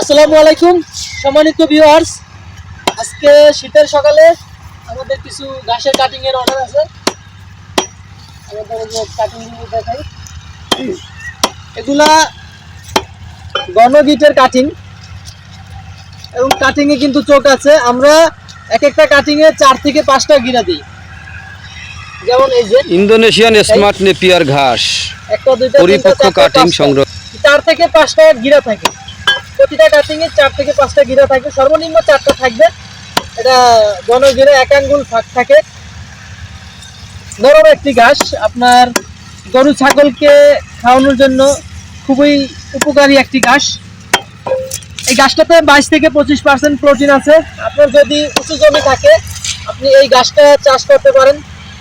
আসসালামু আলাইকুম। সম্মানিত ভিউয়ার্স আজকে শীতের সকালে আমাদের কিছু ঘাসের কাটিং এর অর্ডার আছে। আমাদের যে কাটিংগুলো দেখাই। এগুলা গণগিটের কাটিং এবং কাটিং এ কিন্তু চোখ আছে। আমরা এক একটা কাটিং এ চার থেকে পাঁচটা গিরা দিই। যেমন এই যে ইন্দোনেশিয়ান স্মার্ট নেপিয়ার ঘাস। একটা দুইটা পরিপক্ক কাটিং সংগ্রহ চার থেকে পাঁচটা গিরা থাকে। প্রতিটা কাটিং এ চার থেকে পাঁচটা গিরা থাকে সর্বনিম্ন চারটা থাকবে। এটা গণগিরে এক আঙ্গুল ফাঁক থাকে। নরম একটি ঘাস। আপনার গরু, ছাগলকে খাওয়ানোর জন্য খুবই উপকারী একটি ঘাস। এই গাছটাতে বাইশ থেকে পঁচিশ পার্সেন্ট প্রোটিন আছে। আপনার যদি উঁচু জমি থাকে, আপনি এই গাছটা চাষ করতে পারেন।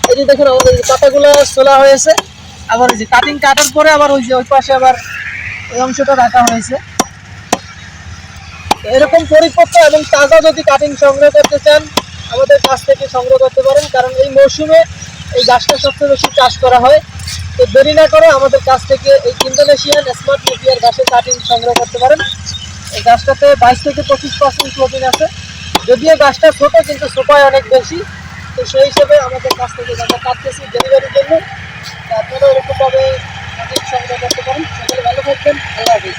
এই যে দেখুন, আমাদের পাতাগুলো তোলা হয়েছে। আবার ওই যে কাটিং কাটার পরে আবার ওই যে ওই পাশে আবার এই অংশটা রাখা হয়েছে। এরকম পরিপক্ক এবং তাজা যদি কাটিং সংগ্রহ করতে চান, আমাদের কাছ থেকে সংগ্রহ করতে পারেন। কারণ এই মৌসুমে এই গাছটা সবচেয়ে বেশি চাষ করা হয়। তো দেরি না করে আমাদের কাছ থেকে এই ইন্দোনেশিয়ান স্মার্ট মিডিয়ার গাছের কাটিং সংগ্রহ করতে পারেন। এই গাছটাতে বাইশ থেকে পঁচিশ পার্সেন্ট প্রোটিন আছে। যদিও গাছটা ছোটো, কিন্তু সোপায় অনেক বেশি। তো সেই হিসেবে আমাদের কাছ থেকে আমরা কাটতেছি ডেলিভারির জন্য আপনারা এরকমভাবে কাটিং সংগ্রহ করতে পারেন। সকলে ভালো থাকবেন। আল্লাহ হাফিজ।